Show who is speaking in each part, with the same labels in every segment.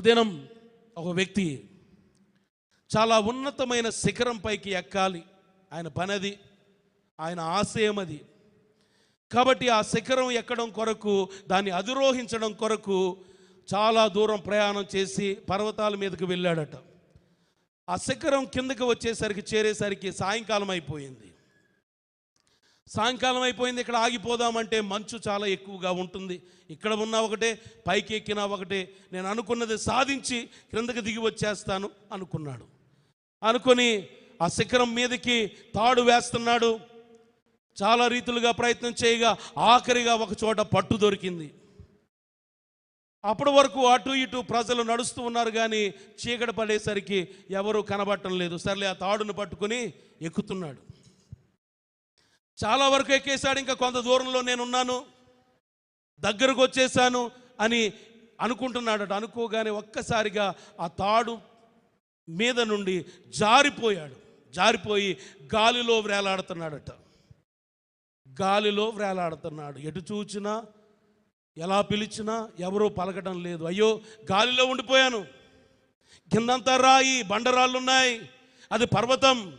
Speaker 1: దినం ఒక వ్యక్తి చాలా ఉన్నతమైన శిఖరం పైకి ఎక్కాలి. ఆయన పనది ఆయన ఆశయం అది. కాబట్టి ఆ శిఖరం ఎక్కడం కొరకు దాన్ని అధిరోహించడం కొరకు చాలా దూరం ప్రయాణం చేసి పర్వతాల మీదకి వెళ్ళాడట. ఆ శిఖరం కిందకి వచ్చేసరికి చేరేసరికి సాయంకాలం అయిపోయింది. సాయంకాలం అయిపోయింది ఇక్కడ ఆగిపోదామంటే మంచు చాలా ఎక్కువగా ఉంటుంది. ఇక్కడ ఉన్న ఒకటే పైకి ఎక్కినా ఒకటే. నేను అనుకున్నది సాధించి క్రిందకి దిగి వచ్చేస్తాను అనుకున్నాడు. అనుకొని ఆ శిఖరం మీదకి తాడు వేస్తున్నాడు. చాలా రీతులుగా ప్రయత్నం చేయగా ఆఖరిగా ఒక చోట పట్టు దొరికింది. అప్పటి వరకు అటు ఇటు ప్రజలు నడుస్తూ ఉన్నారు కానీ చీకటి పడేసరికి ఎవరు కనబడటం లేదు. సర్లే ఆ తాడును పట్టుకొని ఎక్కుతున్నాడు. చాలా వరకు ఎక్కేశాడు ఇంకా కొంత దూరంలో నేనున్నాను దగ్గరకు వచ్చేసాను అని అనుకుంటున్నాడట. అనుకోగానే ఒక్కసారిగా ఆ తాడు మీద నుండి జారిపోయాడు. జారిపోయి గాలిలో వేలాడుతున్నాడట గాలిలో వేలాడుతున్నాడు ఎటు చూచినా ఎలా పిలిచినా ఎవరూ పలకడం లేదు. అయ్యో గాలిలో ఉండిపోయాను. కిందంతా రాయి బండరాళ్ళు ఉన్నాయి అది పర్వతం.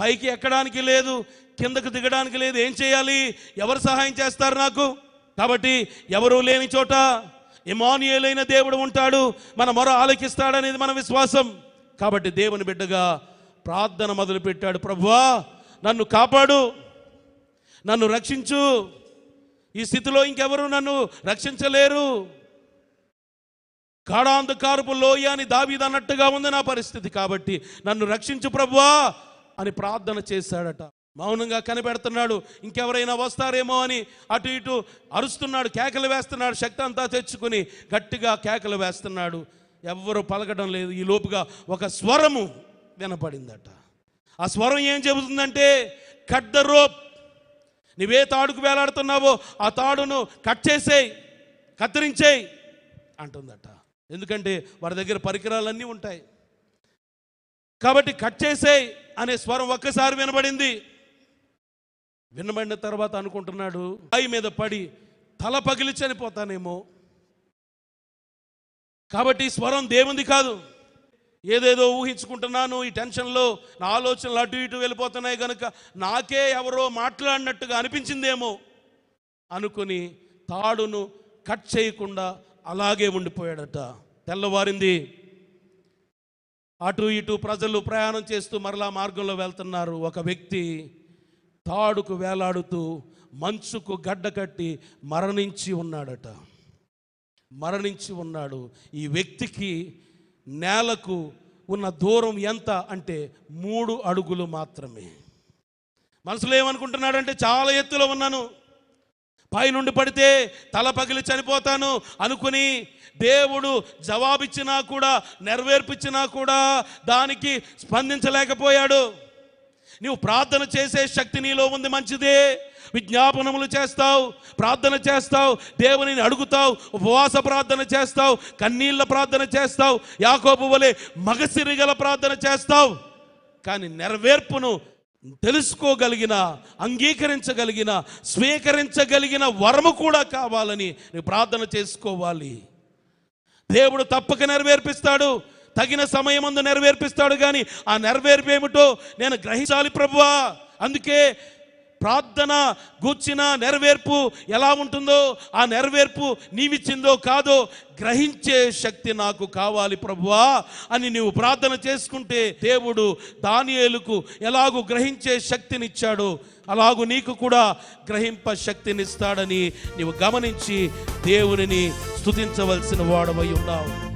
Speaker 1: పైకి ఎక్కడానికి లేదు కిందకు దిగడానికి లేదు. ఏం చేయాలి? ఎవరు సహాయం చేస్తారు నాకు? కాబట్టి ఎవరు లేని చోట ఇమానియలైన దేవుడు ఉంటాడు. మన మొర ఆలకిస్తాడనేది మన విశ్వాసం. కాబట్టి దేవుని బిడ్డగా ప్రార్థన మొదలుపెట్టాడు. ప్రభువా నన్ను కాపాడు. నన్ను రక్షించు. ఈ స్థితిలో ఇంకెవరు నన్ను రక్షించలేరు. కాడాంధకారపు లోయ అని దావీదు అన్నట్టుగా ఉంది నా పరిస్థితి. కాబట్టి నన్ను రక్షించు ప్రభువా. అని ప్రార్థన చేశాడట. మౌనంగా కనిపెడుతున్నాడు. ఇంకెవరైనా వస్తారేమో అని అటు ఇటు అరుస్తున్నాడు కేకలు వేస్తున్నాడు శక్తి అంతా తెచ్చుకుని గట్టిగా కేకలు వేస్తున్నాడు. ఎవ్వరు పలకడం లేదు. ఈ లోపుగా ఒక స్వరము వినపడిందట. ఆ స్వరం ఏం చెబుతుందంటే కట్ ద రోప్. నువ్వే తాడుకు వేలాడుతున్నావో ఆ తాడును కట్ చేసేయి కత్తిరించేయి అంటుందట. ఎందుకంటే వారి దగ్గర పరికరాలన్నీ ఉంటాయి. కాబట్టి కట్ చేసేయ్ అనే స్వరం ఒక్కసారి వినబడింది. వినబడిన తర్వాత అనుకుంటున్నాడు పై మీద పడి తల పగిలి చనిపోతానేమో. కాబట్టి స్వరం దేవుంది కాదు. ఏదేదో ఊహించుకుంటున్నాను ఈ టెన్షన్లో నా ఆలోచనలు అటు ఇటు వెళ్ళిపోతున్నాయి కనుక నాకే ఎవరో మాట్లాడినట్టుగా అనిపించిందేమో అనుకుని తాడును కట్ చేయకుండా అలాగే ఉండిపోయాడట. తెల్లవారింది. అటు ఇటు ప్రజలు ప్రయాణం చేస్తూ మరలా మార్గంలో వెళ్తున్నారు. ఒక వ్యక్తి తాడుకు వేలాడుతూ మంచుకు గడ్డ కట్టి మరణించి ఉన్నాడట. మరణించి ఉన్నాడు. ఈ వ్యక్తికి నేలకు ఉన్న దూరం ఎంత అంటే మూడు అడుగులు మాత్రమే. మనసులో ఏమనుకుంటున్నాడంటే చాలా ఎత్తులో ఉన్నాను. పైనుండి పడితే తల పగిలి చనిపోతాను అనుకుని దేవుడు జవాబిచ్చినా కూడా నెరవేర్పించినా కూడా దానికి స్పందించలేకపోయాడు. నీవు ప్రార్థన చేసే శక్తి నీలో ఉంది మంచిదే. విజ్ఞాపనములు చేస్తావు ప్రార్థన చేస్తావు దేవునిని అడుగుతావు ఉపవాస ప్రార్థన చేస్తావు కన్నీళ్ళ ప్రార్థన చేస్తావు యాకోబు వలె మగసిరిగల ప్రార్థన చేస్తావు. కానీ నెరవేర్పును తెలుసుకోగలిగిన అంగీకరించగలిగిన స్వీకరించగలిగిన వరము కూడా కావాలని నువ్వు ప్రార్థన చేసుకోవాలి. దేవుడు తప్పక నెరవేర్పిస్తాడు. తగిన సమయమందు నెరవేర్పిస్తాడు కానీ ఆ నెరవేర్పు ఏమిటో నేను గ్రహించాలి ప్రభువా. అందుకే ప్రార్థన గూర్చిన నెరవేర్పు ఎలా ఉంటుందో ఆ నెరవేర్పు నీవిచ్చిందో కాదో గ్రహించే శక్తి నాకు కావాలి ప్రభువా అని నీవు ప్రార్థన చేసుకుంటే దేవుడు దానియేలుకు ఎలాగూ గ్రహించే శక్తినిచ్చాడో. అలాగూ నీకు కూడా గ్రహింప శక్తినిస్తాడని నీవు గమనించి దేవునిని స్తుతించవలసిన వాడవై ఉన్నావు.